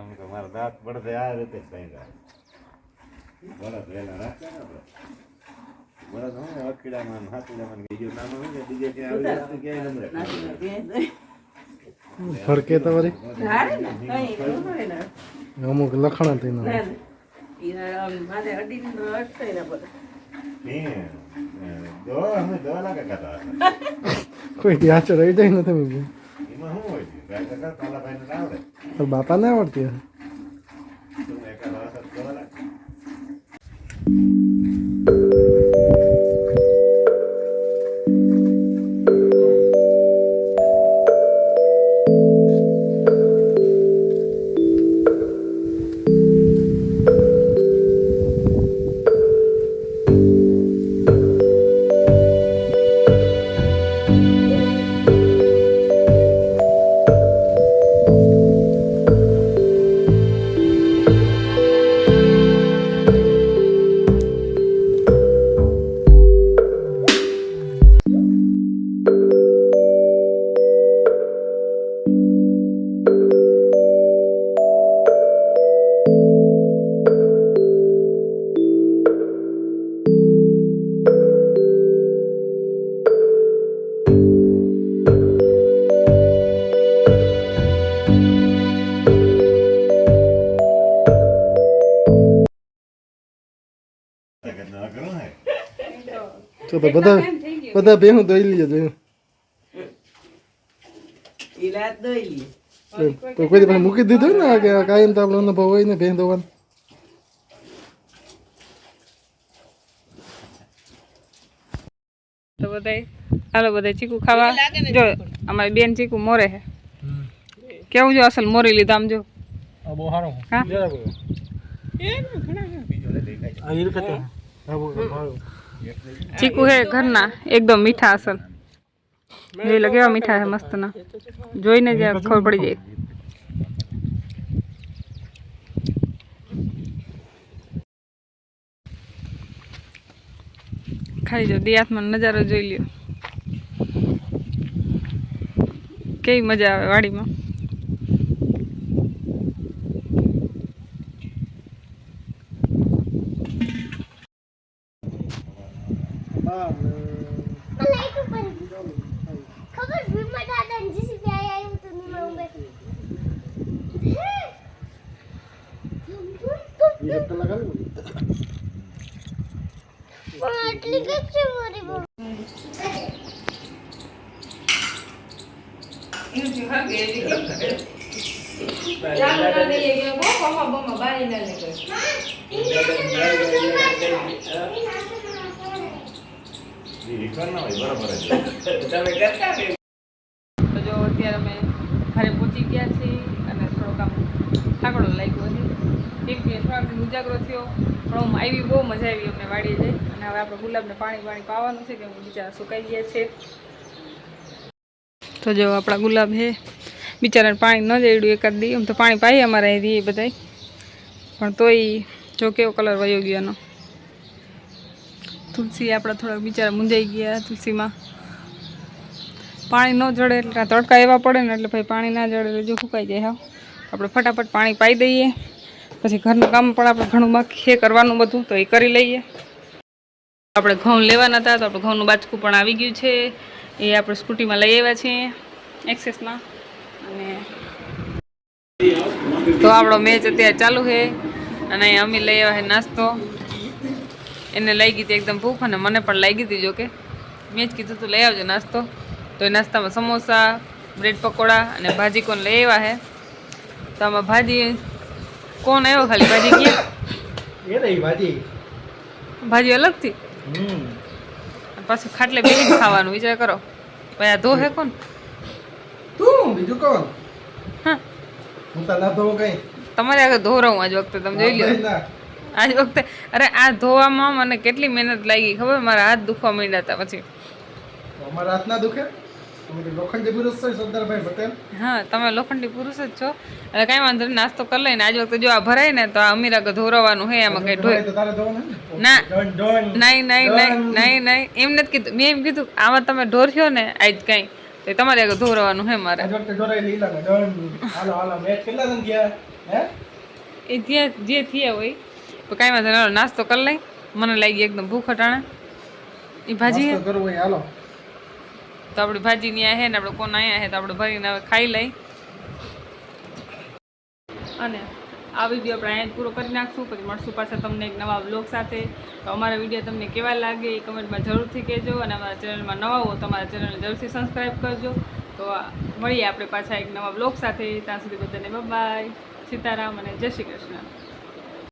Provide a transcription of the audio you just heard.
આમ તો મારા દાંત પડશે આ રીતે ભાંગ્યા બળદ વહેલા રાખ્યા ને આપણે. હું ને હાથીડામાં બીજું નામ ને બીજે ક્યાં આવી ક્યાંય ફરકે તમારી? અમુક લખણ હતી ના ના. ઈ આમ મારે અડીને અટકાઈ ના પડે. દો અમે દો લાગે કોઈ ત્યાં ચડાવી જાય ને તમે એમાં શું હોય છે ભાઈ કાકા તો આવડે પણ બાપાને આવડતી હશે. તું ને. કરો હે. બધા બધા ભેહું દોઈ લીએ જોયું દોઈ તો કોઈ મૂકી દીધું ને કે કાયમ તો આપણો અનુભવ હોય ને ભેહ દોવાનું. તો બધાય હાલો બધા ચીકુ ખાવા. જો અમારી બેન ચીકુ મોરે છે કેવું જો અસલ મોરી લીધા આમ જો? બહુ સારો હા? ચીકુ હે ઘરના, એકદમ મીઠા અસલ જોઈ લો કેવા મીઠા છે મસ્ત ના જોઈને જ ખબર પડી જાય. ખાઈ જો દિયાતમાં નજારો જોઈ લ્યો. કેવી મજા આવે વાડીમાં ખબર ભીમા દાદા ને જીસીબી આયા આવ્યું તો નીમાં ઉભે પણ આટલી કઈ છે મારી બહુ ઈ વિકર ના હોય બરોબર જ તો જો અત્યારે અમે ઘરે પહોંચી ગયા છીએ અને થોડોક આમ થાકડો લાગ્યો છે એક થોડાક ઉજાગરો થયો, પણ આવી બહુ મજા આવી અમને વાડીએ જઈ. અને હવે આપણે ગુલાબને પાણી પાણી પાવાનું છે, કે બિચારા સુકાઈ ગયા છે. તો જો આપણા ગુલાબ છે બિચારાને પાણી ન જડ્યું એકાદ દી. આમ તો પાણી પાઈએ અમારે અહીં એ બધાય. પણ તોય જો કેવો કલર વયો ગયો એનો. તુલસી આપણા થોડાક બિચારા મૂંઝાઈ ગયા તુલસીમાં. પાણી ન જડે એટલે તડકા એવા પડે ને એટલે ભાઈ પાણી ના જડે એટલે જો સુકાઈ જાય હા આપણે ફટાફટ પાણી પાઈ દઈએ. પછી ઘરનું કામ પણ આપણે ઘણું બાકી છે કરવાનું બધું, તો એ કરી લઈએ. આપણે ઘઉં લેવાના હતા, તો આપણે ઘઉંનું બાચકું પણ આવી ગયું છે. એ આપણે સ્કૂટીમાં લઈ આવ્યા છીએ, એક્સેસમાં. અને તો આપણો મેચ અત્યારે ચાલુ છે, અને અહીંયા અમે લઈ આવ્યા છે નાસ્તો. એને લઈ ગઈ એકદમ ભૂખ, અને મને પણ લાગી હતી જોકે. મેં જ કીધું તું, લઈ આવજો નાસ્તો. તો એ નાસ્તામાં સમોસા, બ્રેડ પકોડા અને ભાજી કોણ લઈ આવ્યા છે. તો આમાં ભાજી કોણ આવ્યો ખાલી? ભાજી કે એ રહી ભાજી. ભાજી અલગથી? હમ. પાછું ખાટલે બેસીને ખાવાનું વિચાર કરો. પછી આ ધો હે કોણ? તું બીજું કોણ? હા. હું તો ના ધોવું કઈ. તમારે આગળ ધોરાવું આજ વખતે તમે જોઈ લો. આજ વખતે અરે આ ધોવામાં મને કેટલી મહેનત લાગી ખબર? મારા હાથ દુખવા માંડ્યા હતા પછી. અમારા હાથ ના દુખે? લોખંડી પુરુષ છો સરદારભાઈ પટેલ? હા તમે લોખંડી પુરુષ જ છો. એટલે કાંઈ વાંધો નહીં નાસ્તો કરી લઈને આજ વખતે જો આ ભરાય ને તો આ અમીરા આગળ ધોરવાનું હે આમાં કઈ ધોવાનું ને? નહીં નહીં નહીં નહીં નહીં. એમ નથી કીધું મેં એમ કીધું આમાં તમે ઢોરશો ને આજ કાંઈ. તો તમારે આગળ ધોરવાનું હે મારે. આજ વખતે જોરાઈ લીલા હાલો હાલો મેચ કેટલા જણ ગયા? હે? એ જે જે થયા હોય. તો કાંઈ વાંધો નાસ્તો કરી લઈ. મને લાગી એકદમ ભૂખ હટાણે એ ભાજી કરવું હાલો. તો આપણી ભાજી ની હે ને આપણે કોણ અહીંયા હે તો આપણે ભરીને હવે ખાઈ લઈ. અને આ વીડિયો આપણે અહીંયા પૂરો કરી નાખશું, પછી મળશું પાછા તમને એક નવા બ્લોગ સાથે. તો અમારા વીડિયો તમને કેવા લાગે એ કમેન્ટમાં જરૂરથી કહેજો અને અમારા ચેનલમાં નવા હો તો અમારા ચેનલને જરૂરથી સબસ્ક્રાઈબ કરજો. તો મળીએ આપણે પાછા એક નવા બ્લોગ સાથે, ત્યાં સુધી બધાને બાય સીતારામ અને જય શ્રી કૃષ્ણ.